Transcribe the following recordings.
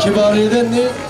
Kibariye'den ne?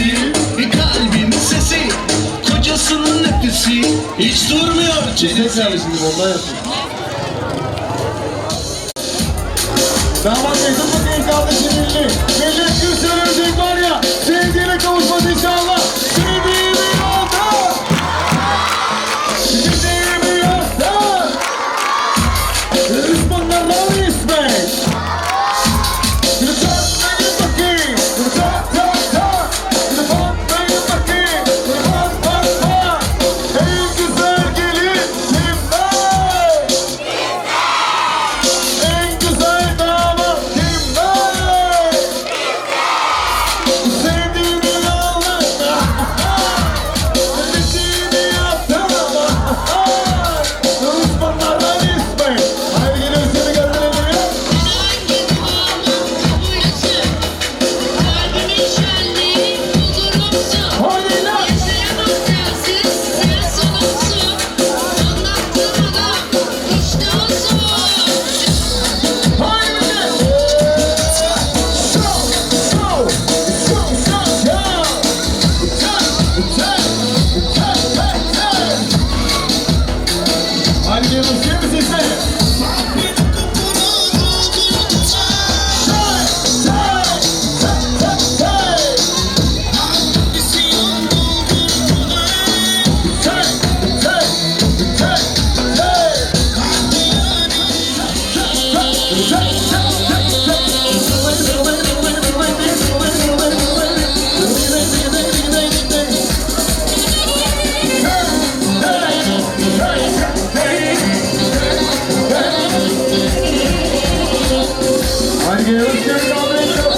sesi Kalbin sesi Kocasının nefesi Hiç durmuyor Cennet abi şimdi bomba yapıyor Damat Mesut Bey'in kardeşi Milli. Milli Kürsel Özgür var ya sevgiyle kavuşmadı inşallah. Özgür Kahve çok